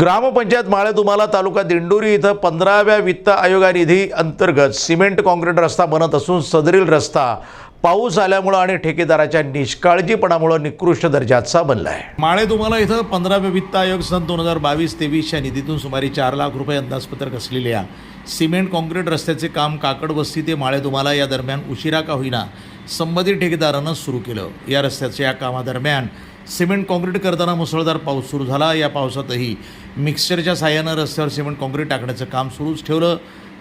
ग्रामपंचायत माळे तुम्हाला तालुका दिंडोरी इथं पंधराव्या वित्त आयोगानिधी अंतर्गत सिमेंट कॉन्क्रीट रस्ता बनत असून सदरील रस्ता पाऊस आल्यामुळं आणि ठेकेदाराच्या निष्काळजीपणामुळं निकृष्ट दर्जाचा बनला आहे माळे तुम्हाला इथं पंधराव्या वित्त आयोग सन दोन हजार बावीस तेवीसच्या निधीतून सुमारे चार लाख रुपये अंदाजपत्रक असलेल्या सिमेंट कॉन्क्रीट रस्त्याचे काम काकडवस्ती ते माळे तुम्हाला या दरम्यान उशिरा का होईना संबंधित ठेकेदारानं सुरू केलं. या रस्त्याच्या या कामादरम्यान सिमेंट काँक्रीट करताना मुसळधार पाऊस सुरू झाला. या पावसातही मिक्सरच्या साह्यानं रस्त्यावर सिमेंट काँक्रीट टाकण्याचं काम सुरूच ठेवलं.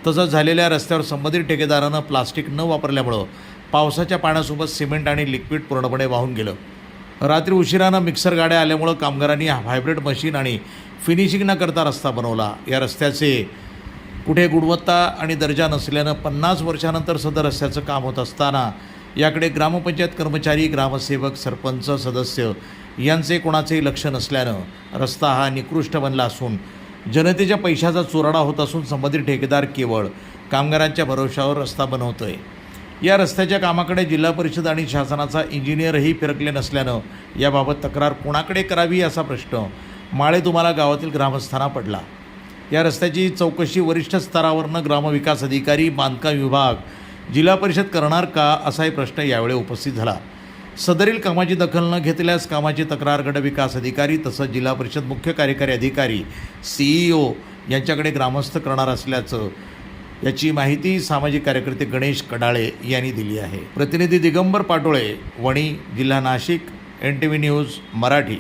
तसंच झालेल्या रस्त्यावर संबंधित ठेकेदारानं प्लास्टिक न वापरल्यामुळं पावसाच्या पाण्यासोबत सिमेंट आणि लिक्विड पूर्णपणे वाहून गेलं. रात्री उशिरानं मिक्सर गाड्या आल्यामुळं कामगारांनी हायब्रिड मशीन आणि फिनिशिंग न करता रस्ता बनवला. या रस्त्याचे कुठे गुणवत्ता आणि दर्जा नसल्यानं पन्नास वर्षानंतर सदर रस्त्याचं काम होत असताना याकडे ग्रामपंचायत कर्मचारी ग्रामसेवक सरपंच सदस्य यांचे कोणाचेही लक्ष नसल्यानं रस्ता हा निकृष्ट बनला असून जनतेच्या पैशाचा चुराडा होत असून संबंधित ठेकेदार केवळ कामगारांच्या भरोशावर रस्ता बनवतो आहे या रस्त्याच्या कामाकडे जिल्हा परिषद आणि शासनाचा इंजिनियरही फिरकले नसल्यानं याबाबत तक्रार कोणाकडे करावी असा प्रश्न माळे तुम्हाला गावातील ग्रामस्थांना पडला. या रस्त्याची चौकशी वरिष्ठ स्तरावरनं ग्रामविकास अधिकारी बांधकाम विभाग जिल्हा परिषद करणार का असाही प्रश्न यावेळी उपस्थित झाला. सदरील कामाची दखल न घेतल्यास कामाची तक्रार गट विकास अधिकारी तसंच जिल्हा परिषद मुख्य कार्यकारी अधिकारी सीईओ यांच्याकडे ग्रामस्थ करणार असल्याचं याची माहिती सामाजिक कार्यकर्ते गणेश कडाळे यांनी दिली आहे. प्रतिनिधी दिगंबर पाटोळे वणी जिल्हा Nashik N T V news Marathi.